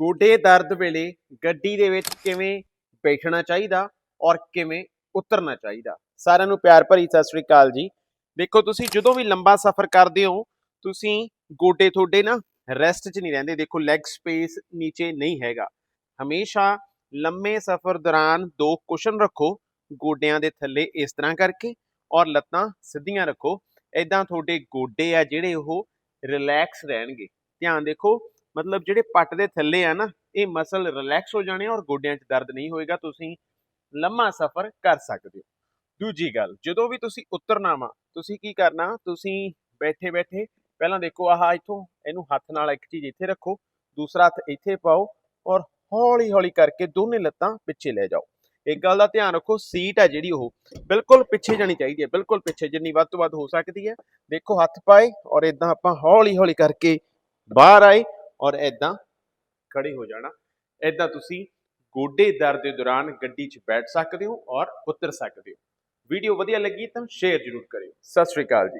ਗੋਡੇ ਦਰਦ ਵੇਲੇ ਗੱਡੀ ਦੇ ਵਿੱਚ ਕਿਵੇਂ ਬੈਠਣਾ ਚਾਹੀਦਾ ਔਰ ਕਿਵੇਂ ਉਤਰਨਾ ਚਾਹੀਦਾ। ਸਾਰਿਆਂ ਨੂੰ ਪਿਆਰ ਭਰੀ ਸਤਿ ਸ੍ਰੀ ਅਕਾਲ ਜੀ। ਦੇਖੋ ਤੁਸੀਂ ਜਦੋਂ ਵੀ ਲੰਬਾ ਸਫ਼ਰ ਕਰਦੇ ਹੋ, ਤੁਸੀਂ ਗੋਡੇ ਤੁਹਾਡੇ ਨਾ ਰੈਸਟ 'ਚ ਨਹੀਂ ਰਹਿੰਦੇ। ਦੇਖੋ ਲੈਗ ਸਪੇਸ ਨੀਚੇ ਨਹੀਂ ਹੈਗਾ। ਹਮੇਸ਼ਾ ਲੰਮੇ ਸਫ਼ਰ ਦੌਰਾਨ ਦੋ ਕੁਸ਼ਨ ਰੱਖੋ, ਗੋਡਿਆਂ ਦੇ ਥੱਲੇ ਇਸ ਤਰ੍ਹਾਂ ਕਰਕੇ ਔਰ ਲੱਤਾਂ ਸਿੱਧੀਆਂ ਰੱਖੋ। ਐਦਾਂ ਤੁਹਾਡੇ ਗੋਡੇ ਆ ਜਿਹੜੇ ਉਹ ਰਿਲੈਕਸ ਰਹਿਣਗੇ। ਧਿਆਨ ਦੇਖੋ ਮਤਲਬ ਜਿਹੜੇ ਪੱਟ ਦੇ ਥੱਲੇ ਆ ਨਾ, ਇਹ ਮਸਲ ਰਿਲੈਕਸ ਹੋ ਜਾਣੇ ਔਰ ਗੋਡਿਆਂ 'ਚ ਦਰਦ ਨਹੀਂ ਹੋਏਗਾ, ਤੁਸੀਂ ਲੰਮਾ ਸਫ਼ਰ ਕਰ ਸਕਦੇ ਹੋ। ਦੂਜੀ ਗੱਲ, ਜਦੋਂ ਵੀ ਤੁਸੀਂ ਉਤਰਨਾ ਵਾ, ਤੁਸੀਂ ਕੀ ਕਰਨਾ, ਤੁਸੀਂ ਬੈਠੇ ਬੈਠੇ ਪਹਿਲਾਂ ਦੇਖੋ, ਆਹ ਇੱਥੋਂ ਇਹਨੂੰ ਹੱਥ ਨਾਲ ਇੱਕ ਚੀਜ਼ ਇੱਥੇ ਰੱਖੋ, ਦੂਸਰਾ ਹੱਥ ਇੱਥੇ ਪਾਓ ਔਰ ਹੌਲੀ ਹੌਲੀ ਕਰਕੇ ਦੋਨੇ ਲੱਤਾਂ ਪਿੱਛੇ ਲੈ ਜਾਓ। ਇੱਕ ਗੱਲ ਦਾ ਧਿਆਨ ਰੱਖੋ, ਸੀਟ ਹੈ ਜਿਹੜੀ ਉਹ ਬਿਲਕੁਲ ਪਿੱਛੇ ਜਾਣੀ ਚਾਹੀਦੀ ਹੈ, ਬਿਲਕੁਲ ਪਿੱਛੇ, ਜਿੰਨੀ ਵੱਧ ਤੋਂ ਵੱਧ ਹੋ ਸਕਦੀ ਹੈ। ਦੇਖੋ, ਹੱਥ ਪਾਏ ਔਰ ਇਦਾਂ ਆਪਾਂ ਹੌਲੀ ਹੌਲੀ ਕਰਕੇ ਬਾਹਰ ਆਏ ਔਰ ਇਦਾਂ ਖੜੇ ਹੋ ਜਾਣਾ। ਇਦਾਂ ਤੁਸੀਂ ਗੋਡੇ ਦਰਦ ਦੇ ਦੌਰਾਨ ਗੱਡੀ 'ਚ ਬੈਠ ਸਕਦੇ ਹੋ ਔਰ ਉਤਰ ਸਕਦੇ ਹੋ। ਵੀਡੀਓ ਵਧੀਆ ਲੱਗੀ ਤਾਂ ਸ਼ੇਅਰ ਜ਼ਰੂਰ ਕਰਿਓ। ਸਤਿ ਸ਼੍ਰੀ ਅਕਾਲ ਜੀ।